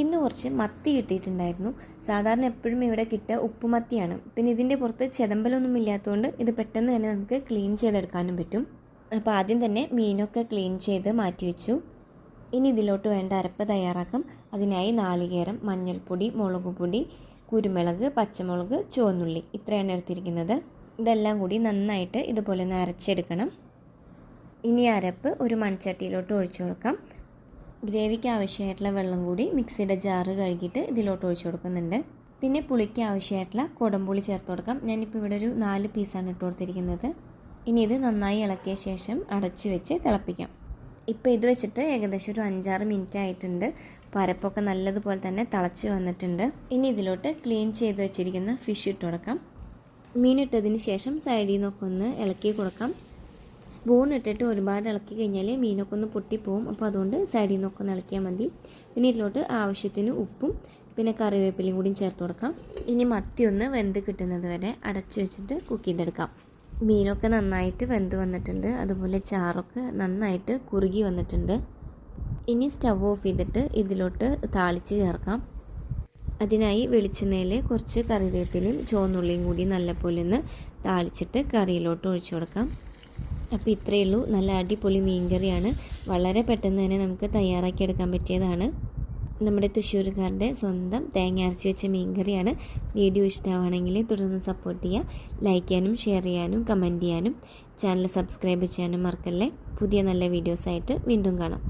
ഇന്ന് കുറച്ച് മത്തി കിട്ടിയിട്ടുണ്ടായിരുന്നു. സാധാരണ എപ്പോഴും ഇവിടെ കിട്ടുക ഉപ്പുമത്തിയാണ്. പിന്നെ ഇതിന്റെ പുറത്ത് ചെതമ്പലൊന്നും ഇല്ലാത്തതുകൊണ്ട് ഇത് പെട്ടെന്ന് തന്നെ നമുക്ക് ക്ലീൻ ചെയ്തെടുക്കാനും പറ്റും. അപ്പോൾ ആദ്യം തന്നെ മീനൊക്കെ ക്ലീൻ ചെയ്ത് മാറ്റി വെച്ചു. ഇനി ഇതിലോട്ട് വേണ്ട അരപ്പ് തയ്യാറാക്കാം. അതിനായി നാളികേരം മഞ്ഞൾപ്പൊടി മുളക് പൊടി കുരുമുളക് പച്ചമുളക് ചുവന്നുള്ളി ഇത്രയാണ് എടുത്തിരിക്കുന്നത്. ഇതെല്ലാം കൂടി നന്നായിട്ട് ഇതുപോലെ ഒന്ന് അരച്ചെടുക്കണം. ഇനി അരപ്പ് ഒരു മൺചട്ടിയിലോട്ട് ഒഴിച്ചു കൊടുക്കാം. ഗ്രേവിക്ക് ആവശ്യമായിട്ടുള്ള വെള്ളം കൂടി മിക്സിയുടെ ജാറ് കഴുകിയിട്ട് ഇതിലോട്ട് ഒഴിച്ചു കൊടുക്കുന്നുണ്ട്. പിന്നെ പുളിക്ക് ആവശ്യമായിട്ടുള്ള കുടംപുളി ചേർത്ത് കൊടുക്കാം. ഞാനിപ്പോൾ ഇവിടെ ഒരു നാല് പീസാണ് ഇട്ട് കൊടുത്തിരിക്കുന്നത്. ഇനി ഇത് നന്നായി ഇളക്കിയ ശേഷം അടച്ചു വെച്ച് തിളപ്പിക്കാം. ഇപ്പോൾ ഇത് വെച്ചിട്ട് ഏകദേശം ഒരു അഞ്ചാറ് മിനിറ്റ് ആയിട്ടുണ്ട്. പരപ്പൊക്കെ നല്ലതുപോലെ തന്നെ തിളച്ച് വന്നിട്ടുണ്ട്. ഇനി ഇതിലോട്ട് ക്ലീൻ ചെയ്ത് വെച്ചിരിക്കുന്ന ഫിഷ് ഇട്ട് കൊടുക്കാം. മീൻ ഇട്ടതിന് ശേഷം സൈഡിൽ നിന്നൊക്കെ ഒന്ന് ഇളക്കി കൊടുക്കാം. സ്പൂൺ ഇട്ടിട്ട് ഒരുപാട് ഇളക്കി കഴിഞ്ഞാൽ മീനൊക്കെ ഒന്ന് പൊട്ടിപ്പോവും. അപ്പോൾ അതുകൊണ്ട് സൈഡിൽ നിന്നൊക്കെ ഇളക്കിയാൽ മതി. പിന്നെ ഇതിലോട്ട് ആവശ്യത്തിന് ഉപ്പും പിന്നെ കറിവേപ്പിലയും കൂടിയും ചേർത്ത് കൊടുക്കാം. ഇനി മത്തി ഒന്ന് വെന്ത് കിട്ടുന്നത് വരെ അടച്ചു വെച്ചിട്ട് കുക്ക് ചെയ്തെടുക്കാം. മീനൊക്കെ നന്നായിട്ട് വെന്ത് വന്നിട്ടുണ്ട്. അതുപോലെ ചാറൊക്കെ നന്നായിട്ട് കുറുകി വന്നിട്ടുണ്ട്. ഇനി സ്റ്റവ് ഓഫ് ചെയ്തിട്ട് ഇതിലോട്ട് താളിച്ച് ചേർക്കാം. അതിനായി വെളിച്ചെണ്ണയിൽ കുറച്ച് കറിവേപ്പിലയും ചുവന്നുള്ളിയും കൂടി നല്ലപോലെ ഒന്ന് താളിച്ചിട്ട് കറിയിലോട്ട് ഒഴിച്ചു കൊടുക്കാം. അപ്പോൾ ഇത്രയേ ഉള്ളൂ. നല്ല അടിപൊളി മീൻകറിയാണ് വളരെ പെട്ടെന്ന് തന്നെ നമുക്ക് തയ്യാറാക്കിയെടുക്കാൻ പറ്റിയതാണ്. നമ്മുടെ തൃശ്ശൂർക്കാരുടെ സ്വന്തം തേങ്ങ അരച്ച് വെച്ച മീൻകറിയാണ് വീഡിയോ ഇഷ്ടമാണെങ്കിൽ തുടർന്ന് സപ്പോർട്ട് ചെയ്യുക. ലൈക്ക് ചെയ്യാനും ഷെയർ ചെയ്യാനും കമന്റ് ചെയ്യാനും ചാനൽ സബ്സ്ക്രൈബ് ചെയ്യാനും മറക്കല്ലേ? പുതിയ നല്ല വീഡിയോസായിട്ട് വീണ്ടും കാണാം.